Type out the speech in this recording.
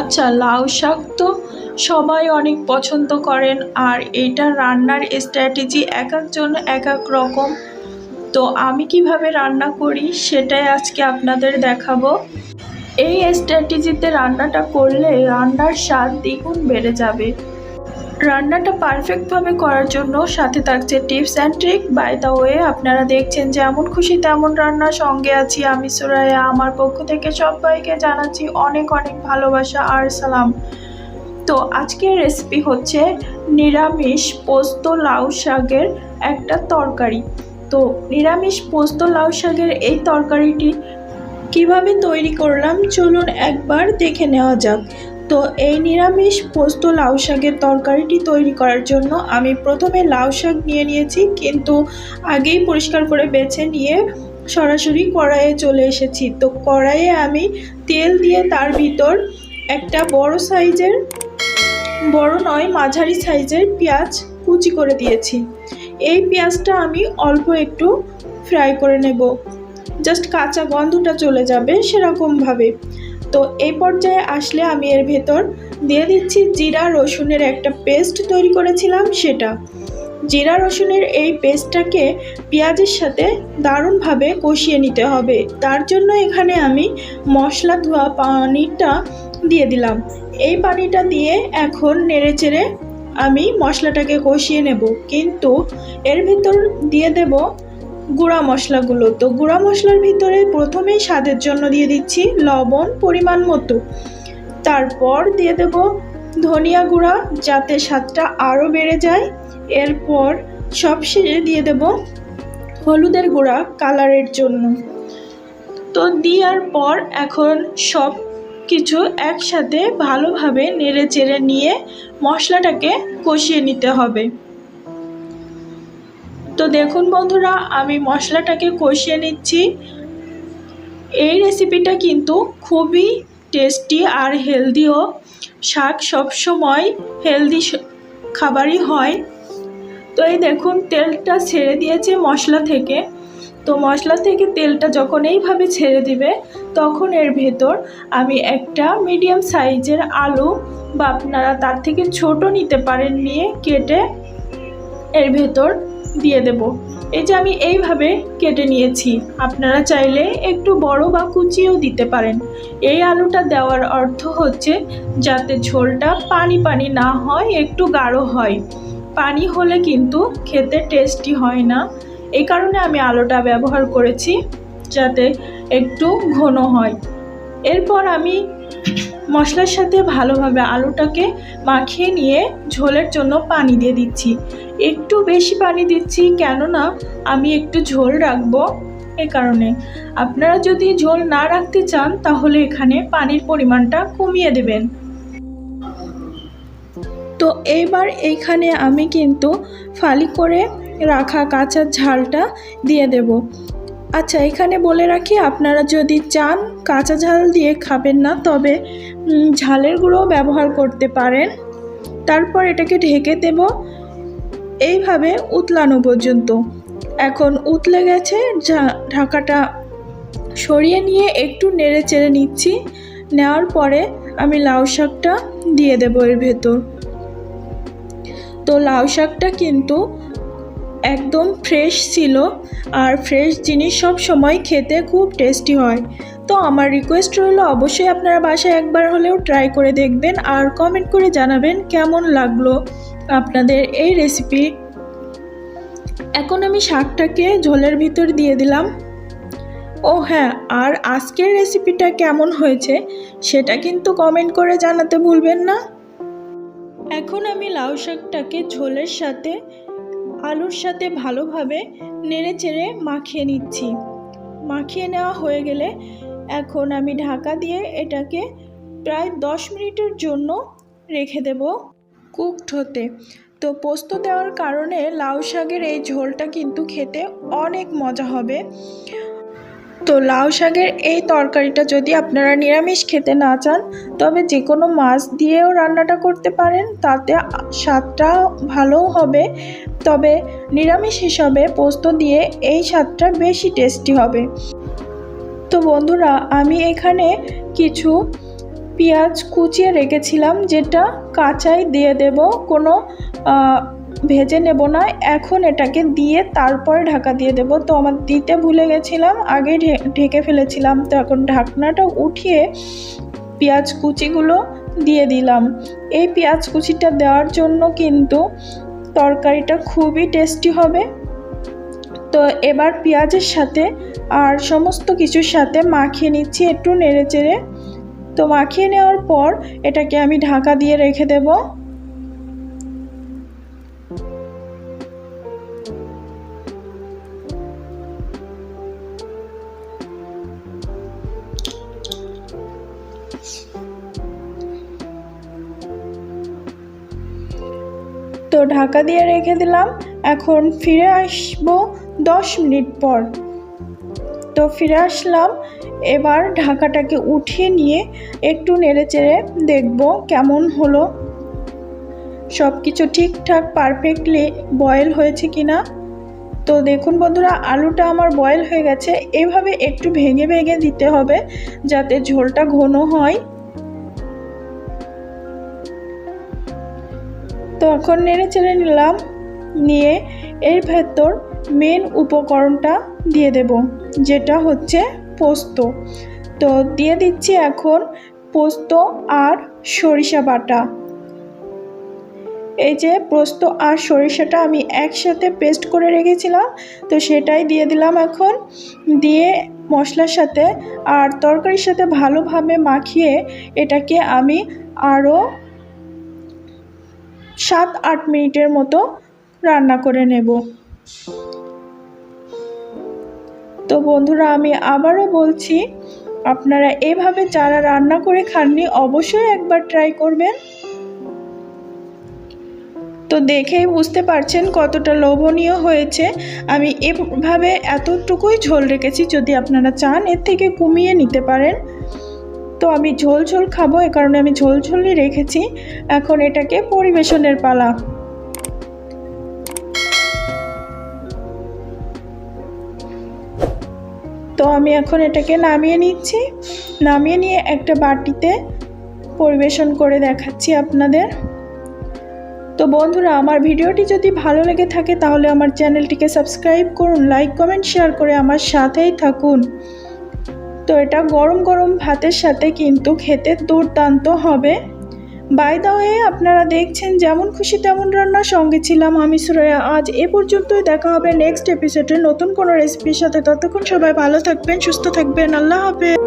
আচ্ছা লাউ শাক তো সবাই অনেক পছন্দ করেন, আর এটা রান্নার স্ট্র্যাটেজি এক একজন এক এক রকম। তো আমি কীভাবে রান্না করি সেটাই আজকে আপনাদের দেখাবো। এই স্ট্র্যাটেজিতে রান্নাটা করলে রান্নার স্বাদ দ্বিগুণ বেড়ে যাবে। রান্নাটা পারফেক্টভাবে করার জন্য সাথে থাকছে tips and trick by the way আপনারা দেখছেন যেমন খুশি তেমন রান্নার সঙ্গে আছি আমি সুরাইয়া। আমার পক্ষ থেকে সবাইকে জানাচ্ছি অনেক অনেক ভালোবাসা, আর সালাম। তো আজকের রেসিপি হচ্ছে নিরামিষ পোস্ত লাউ শাকের একটা তরকারি। তো নিরামিষ পোস্ত লাউ শাকের এই তরকারিটি কীভাবে তৈরি করলাম? চলুন একবার দেখে নেওয়া যাক। তো এই নিরামিষ পোস্ত লাউ শাকের তরকারিটি তৈরি করার জন্য আমি প্রথমে লাউ শাক নিয়ে নিয়েছি, কিন্তু আগেই পরিষ্কার করে বেছে নিয়ে সরাসরি কড়াইয়ে চলে এসেছি। তো কড়াইয়ে আমি তেল দিয়ে তার ভিতর একটা বড় সাইজের, বড় নয়, মাঝারি সাইজের পেঁয়াজ কুচি করে দিয়েছি। এই পেঁয়াজটা আমি অল্প একটু ফ্রাই করে নেব। জাস্ট কাঁচা গন্ধটা চলে যাবে সেরকমভাবে। তো এই পর্যায়ে আসলে আমি এর ভেতর দিয়ে দিচ্ছি জিরা রসুনের একটা পেস্ট তৈরি করেছিলাম সেটা। জিরা রসুনের এই পেস্টটাকে পেঁয়াজের সাথে দারুণভাবে কষিয়ে নিতে হবে। তার জন্য এখানে আমি মশলা ধোয়া পানিটা দিয়ে দিলাম। এই পানিটা দিয়ে এখন নেড়েচেড়ে আমি মশলাটাকে কষিয়ে নেব। কিন্তু এর ভিতর দিয়ে দেব গুঁড়া মশলাগুলো। তো গুঁড়া মশলার ভিতরে প্রথমেই স্বাদের জন্য দিয়ে দিচ্ছি লবণ, পরিমাণ মতো। তারপর দিয়ে দেব ধনিয়া গুঁড়া যাতে স্বাদটা আরও বেড়ে যায়। এরপর সবশেষে দিয়ে দেব হলুদের গুঁড়া কালারের জন্য। তো দেওয়ার পর এখন সব কিছু একসাথে ভালোভাবে নেড়ে চেড়ে নিয়ে মশলাটাকে কষিয়ে নিতে হবে। তো দেখুন বন্ধুরা, আমি মশলাটাকে কষিয়ে নিচ্ছি। এই রেসিপিটা কিন্তু খুবই টেস্টি আর হেলদিও শাক সবসময় হেলদি খাবারই হয়। তো এই দেখুন, তেলটা ছেড়ে দিয়েছে মশলা থেকে। তো মশলা থেকে তেলটা যখন এইভাবে ছেড়ে দিবে, তখন এর ভেতর আমি একটা মিডিয়াম সাইজের আলু বা আপনারা তার থেকে ছোট নিতে পারেন নিয়ে কেটে এর ভেতর দিয়ে দেব। এই যে আমি এইভাবে কেটে নিয়েছি, আপনারা চাইলে একটু বড় বা কুচিও দিতে পারেন। এই আলুটা দেওয়ার অর্থ হচ্ছে যাতে ঝোলটা পানি পানি না হয়, একটু গাঢ় হয়। পানি হলে কিন্তু খেতে টেস্টি হয় না। এই কারণে আমি আলুটা ব্যবহার করেছি যাতে একটু ঘন হয়। এরপর আমি মশলার সাথে ভালোভাবে আলুটাকে মাখিয়ে নিয়ে ঝোলের জন্য পানি দিয়ে দিচ্ছি। একটু বেশি পানি দিচ্ছি কেননা আমি একটু ঝোল রাখব এ কারণে। আপনারা যদি ঝোল না রাখতে চান তাহলে এখানে পানির পরিমাণটা কমিয়ে দেবেন। তো এইবার এইখানে আমি কিন্তু ফালি করে রাখা কাঁচা ঝালটা দিয়ে দেব। আচ্ছা এখানে বলে রাখি, আপনারা যদি চান কাঁচা ঝাল দিয়ে খাবেন না, তবে ঝালের গুঁড়ো ব্যবহার করতে পারেন। তারপর এটাকে ঢেকে দেব। এইভাবে উতলানো পর্যন্ত। এখন উতলে গেছে ঢাকাটা সরিয়ে নিয়ে একটু নেড়ে চেড়ে নিচ্ছি। নেওয়ার পরে আমি লাউ শাকটা দিয়ে দেবো এর ভেতর। তো লাউ শাকটা কিন্তু একদম ফ্রেশ ছিল আর ফ্রেশ জিনিস সব সময় খেতে খুব টেস্টি হয়। তো আমার রিকোয়েস্ট রইল অবশ্যই আপনারা বাসায় একবার হলেও ট্রাই করে দেখবেন আর কমেন্ট করে জানাবেন কেমন লাগল আপনাদের এই রেসিপি এখন আমি শাকটাকে ঝোলের ভিতর দিয়ে দিলাম। ও হ্যাঁ আর আজকের রেসিপিটা কেমন হয়েছে সেটা কিন্তু কমেন্ট করে জানাতে ভুলবেন না। এখন আমি লাউ শাকটাকে ঝোলের সাথে আলুর সাথে ভালোভাবে নেড়ে চেড়ে মাখিয়ে নিচ্ছি। মাখিয়ে নেওয়া হয়ে গেলে এখন আমি ঢাকা দিয়ে এটাকে প্রায় দশ মিনিটের জন্য রেখে দেব কুকড হতে। তো পোস্ত দেওয়ার কারণে লাউ শাকের এই ঝোলটা কিন্তু খেতে অনেক মজা হবে। তো লাউ শাকের এই তরকারিটা যদি আপনারা নিরামিষ খেতে না চান, তবে যে কোনো মাছ দিয়েও রান্নাটা করতে পারেন, তাতে স্বাদটা ভালোও হবে। তবে নিরামিষ হিসাবে পোস্ত দিয়ে এই স্বাদটা বেশি টেস্টি হবে। তো বন্ধুরা, আমি এখানে কিছু পেঁয়াজ কুচিয়ে রেখেছিলাম, যেটা কাঁচাই দিয়ে দেব। কোনো ভেজে নেব না, এখন এটাকে দিয়ে তারপরে ঢাকা দিয়ে দেব। তো আমার দিতে ভুলে গেছিলাম, আগে ঢেকে ফেলেছিলাম। তো এখন ঢাকনাটা উঠিয়ে পেঁয়াজ কুচিগুলো দিয়ে দিলাম। এই পেঁয়াজ কুচিটা দেওয়ার জন্য কিন্তু তরকারিটা খুবই টেস্টি হবে। তো এবার পেঁয়াজের সাথে আর সমস্ত কিছুর সাথে মাখিয়ে নিচ্ছি একটু নেড়ে চেড়ে তো মাখিয়ে নেওয়ার পর এটাকে আমি ঢাকা দিয়ে রেখে দেব। তো ঢাকা দিয়ে রেখে দিলাম। এখন ফিরে আসব দশ মিনিট পর। তো ফিরে আসলাম। এবার ঢাকাটাকে উঠিয়ে নিয়ে একটু নেড়ে চেড়ে দেখব কেমন হলো। সব কিছু ঠিকঠাক, পারফেক্টলি বয়েল হয়েছে কিনা। তো দেখুন বন্ধুরা, আলুটা আমার বয়েল হয়ে গেছে। এভাবে একটু ভেঙে ভেঙে দিতে হবে যাতে ঝোলটা ঘন হয়। তো এখন নেড়ে চেড়ে নিলাম, নিয়ে এর ভেতর মেন উপকরণটা দিয়ে দেব, যেটা হচ্ছে পোস্ত। তো দিয়ে দিচ্ছি এখন পোস্ত আর সরিষা বাটা। এই যে পোস্ত আর সরিষাটা আমি একসাথে পেস্ট করে রেখেছিলাম, তো সেটাই দিয়ে দিলাম এখন। দিয়ে মশলার সাথে আর তরকারির সাথে ভালোভাবে মাখিয়ে এটাকে আমি আরও সাত আট মিনিটের মতো রান্না করে নেব। তো বন্ধুরা, আমি আবারও বলছি, আপনারা এভাবে যারা রান্না করে খাননি, অবশ্যই একবার ট্রাই করবেন। তো দেখেই বুঝতে পারছেন কতটা লোভনীয় হয়েছে। আমি এভাবে এতটুকুই ঝোল রেখেছি, যদি আপনারা চান, এর থেকে কমিয়ে নিতে পারেন। তো আমি ঝোল ঝোল খাব, এ কারণে আমি ঝোল ঝোলই রেখেছি। এখন এটাকে পরিবেশনের পালা। তো আমি এখন এটাকে নামিয়ে নিচ্ছি। নামিয়ে নিয়ে একটা বাটিতে পরিবেশন করে দেখাচ্ছি আপনাদের। তো বন্ধুরা, আমার ভিডিওটি যদি ভালো লেগে থাকে, তাহলে আমার চ্যানেলটিকে সাবস্ক্রাইব করুন, লাইক, কমেন্ট, শেয়ার করে আমার সাথেই থাকুন। তো এটা গরম গরম ভাতের সাথে কিন্তু খেতে দুর্দান্ত হবে। বাই দা ওয়ে আপনারা দেখছেন যেমন খুশি তেমন রান্নার সঙ্গে ছিলাম আমি সুরায়া আজ এ পর্যন্তই দেখা হবে নেক্সট এপিসোডে নতুন কোনো রেসিপির সাথে। ততক্ষণ সবাই ভালো থাকবেন, সুস্থ থাকবেন। আল্লাহ হাফেজ।